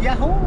Yahoo!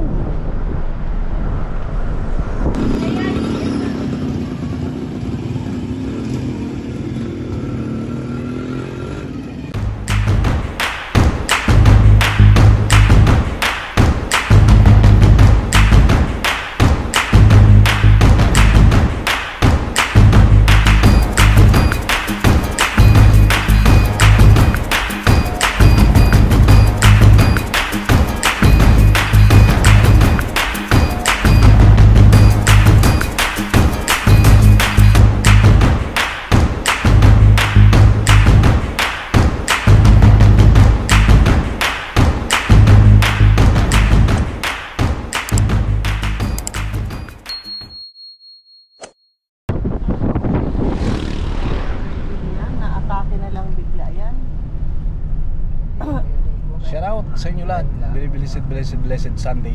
Shout out sa inyo lahat. Very blessed, blessed, blessed Sunday.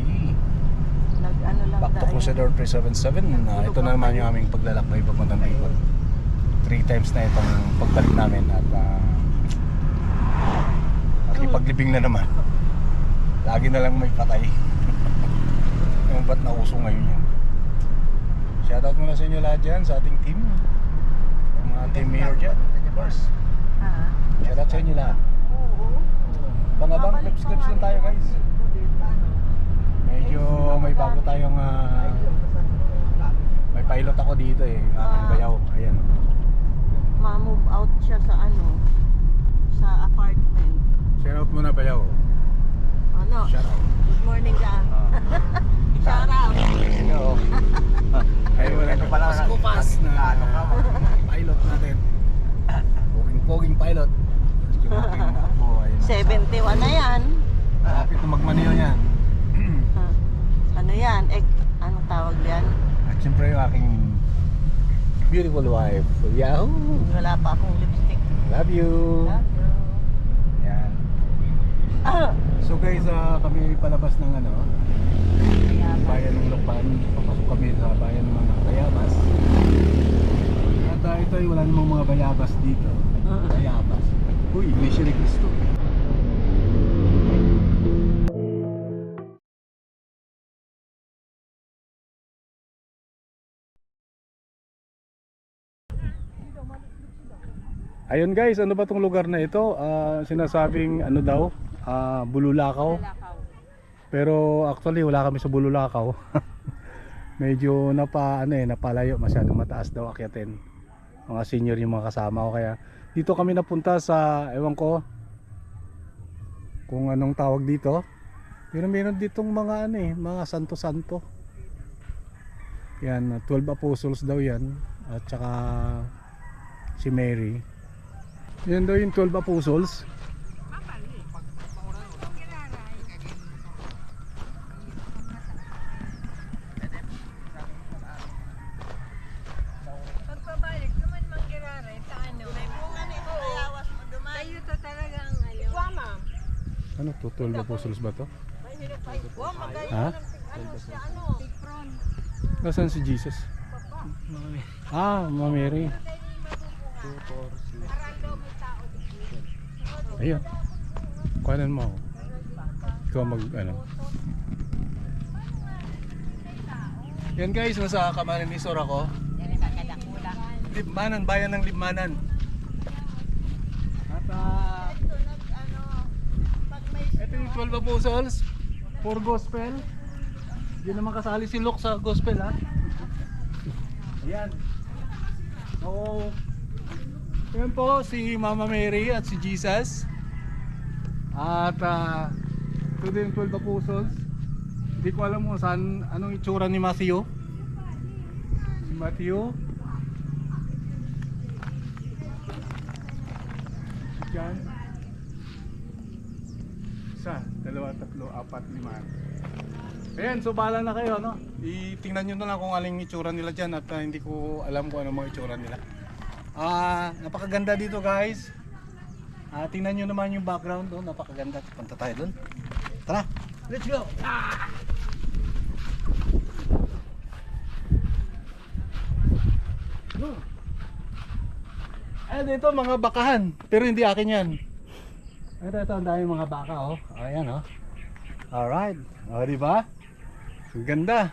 Nag ano lang Back to. Crusader 377. Ah, ito na naman yung aming paglalakbay papuntang Bicol. Three times na itong pagbalik namin at uh, makipaglibing na naman. Lagi na lang may patay. yung ba't nauso ngayon yan. Shoutout muna sa inyo lahat dyan sa ating team. Yung mga team mayor dyan. Of course. Ha? Shoutout sa inyo lahat. Bangabang clips clips lang tayo guys. Medyo may bago tayong ah, may pilot ako dito eh. Aking Ah. bayaw. Ayan. Ma-move out siya sa ano, sa apartment. Shoutout muna bayaw. Ano? Shoutout. Good morning ka. Shout out. Hello. Ay wala ka pala. Kupas na pilot natin. Poging poging pilot. Yung aking apo ay nasa- 71 na yan. Malapit na magmaniyo yan. Ha? Ano yan? Eh, anong tawag yan? At syempre yung aking beautiful wife. Yahoo! Wala pa akong lipstick. Love you! Yan. Ah, So guys, ah, kami palabas ng ano, bayan ng Lokban. Papasok kami sa bayan ng mga bayabas. At ah, ito ay wala namang mga bayabas dito. Bayabas. Uy, Iglesia ni Cristo. Ayun guys, ano ba tong lugar na ito? Ah, sinasabing ano daw, ah, Bululakaw. Pero actually wala kami sa Bululakaw. Medyo napa ano eh, napalayo masyado mataas daw akyatin. Mga senior yung mga kasama ko kaya dito kami napunta sa ewan ko kung anong tawag dito. Pero meron ditong mga ano eh, mga santo-santo. Yan, 12 apostles daw yan at saka si Mary. Yan daw yung 12 apostles. Ano. To talaga ang ano. Wama. Ano to? 12 apostles ba to? Ha? ano ano. Nasaan si Jesus? Ah, Mama Mary. Ayun. Kuhanan mo ako. Ikaw mag ano. Yan guys, nasa Camarines Sur ako. Yan ang kakadakula. Libmanan, bayan ng Libmanan. At ah, Ito ano, yung 12 apostles for gospel. Hindi naman kasali si Luke sa gospel ha. Ayan. So, yan po si Mama Mary at si Jesus. At ah, ito din yung 12 apostles. Hindi ko alam kung saan, anong itsura ni Matthew. Si Matthew. Diyan. Isa, dalawa, tatlo, apat, lima. Ayan, so bahala na kayo, no? Itingnan nyo na lang kung aling itsura nila dyan at ah, hindi ko alam kung ano mga itsura nila. Ah, napakaganda dito guys. Ah, tingnan nyo naman yung background, oh, napakaganda. Punta tayo dun. Tara, let's go! Ah! Oh. Ayan dito mga bakahan, pero hindi akin yan. Ito, ito, ang dami mga baka oh. Ayan oh. Alright. O, di ba? Ang ganda.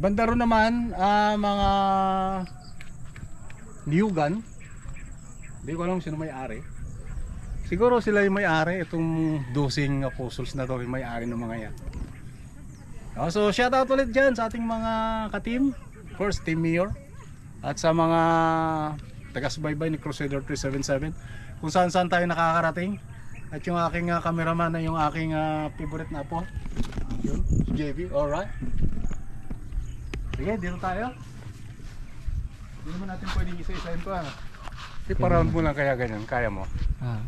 Banda ron naman, ah, mga niyugan. Hindi ko alam sino may-ari. Siguro sila yung may-ari, itong dosing apostles na to, yung may-ari ng mga yan. Oh, so shout out ulit dyan sa ating mga ka-team. Course, Team Mayor. At sa mga taga-subaybay ni Crusader 377. Kung saan saan tayo nakakarating. At yung aking uh, cameraman na yung aking ah, favorite na po. Yun, JB. Alright. Sige, dito tayo. Hindi naman natin pwedeng isa-isahin to ano. Ipa-round mo lang kaya ganyan. Kaya mo. Ah.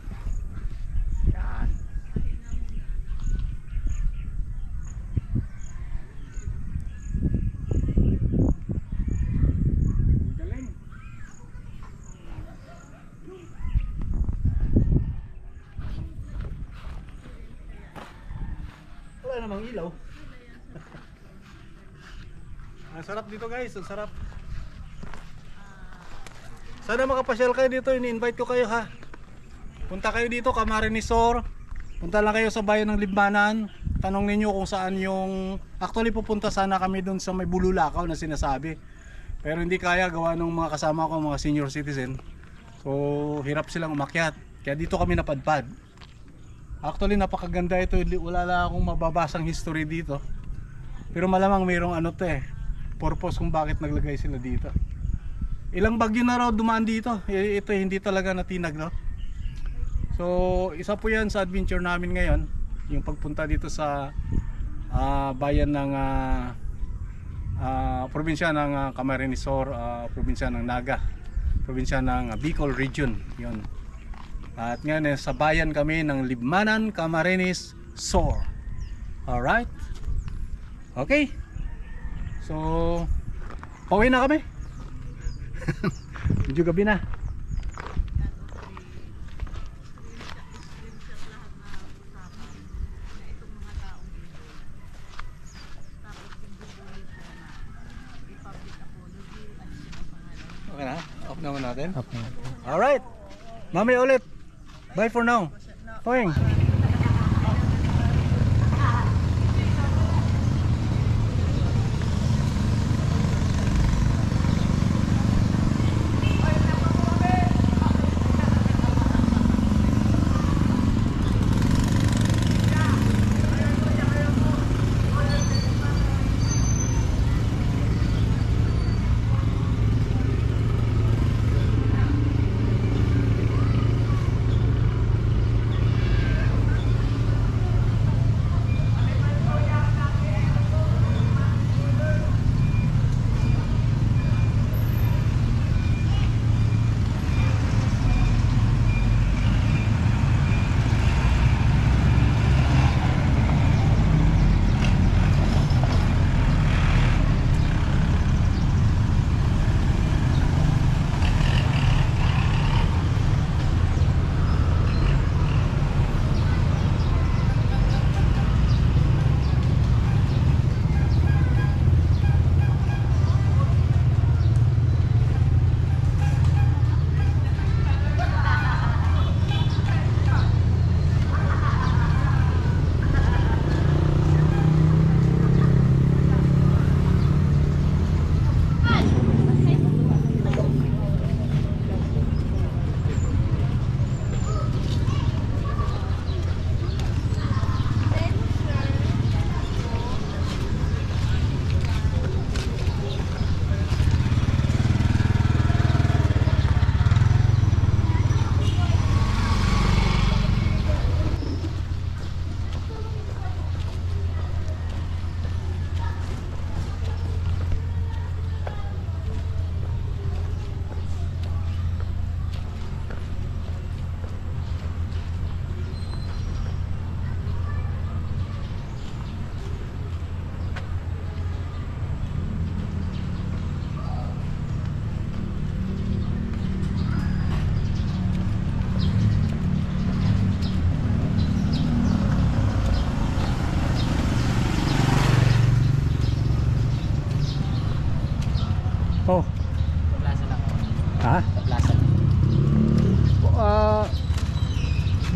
Yan. Wala namang ilaw. Ang sarap dito guys, ang sarap. Sana makapasyal kayo dito, ini-invite ko kayo ha. Punta kayo dito, Camarinesor. Punta lang kayo sa bayan ng Libmanan. Tanong ninyo kung saan yung... Actually pupunta sana kami dun sa may Bululakaw na sinasabi. Pero hindi kaya gawa ng mga kasama ko, mga senior citizen. So hirap silang umakyat. Kaya dito kami napadpad. Actually napakaganda ito. Wala lang akong mababasang history dito. Pero malamang mayroong ano to eh. Purpose kung bakit naglagay sila dito. Ilang bagyo na raw dumaan dito. I- Ito hindi talaga natinag no. So, isa po 'yan sa adventure namin ngayon, yung pagpunta dito sa ah, bayan ng ah, ah, probinsya ng ah, Camarines Sur, ah, probinsya ng Naga, probinsya ng Bicol Region, 'yon. At ngayon eh, sa bayan kami ng Libmanan, Camarines Sur. All right? Okay. So, pauwi na kami. Medyo gabi na. Okay na? Off naman natin? Na. Alright. Mamaya ulit. Bye for now. Hoing.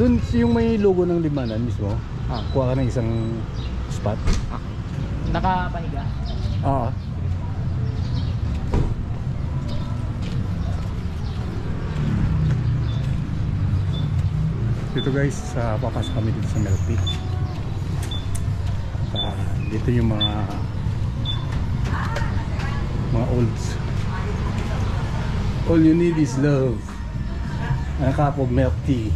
Ah, dun yung may logo ng limanan mismo. Ah, kuha ka ng isang spot. Nakapahiga. Oo. Dito guys, sa papasok kami dito sa Tea. At, ah, dito yung mga mga olds. All you need is love. And a cup of milk tea.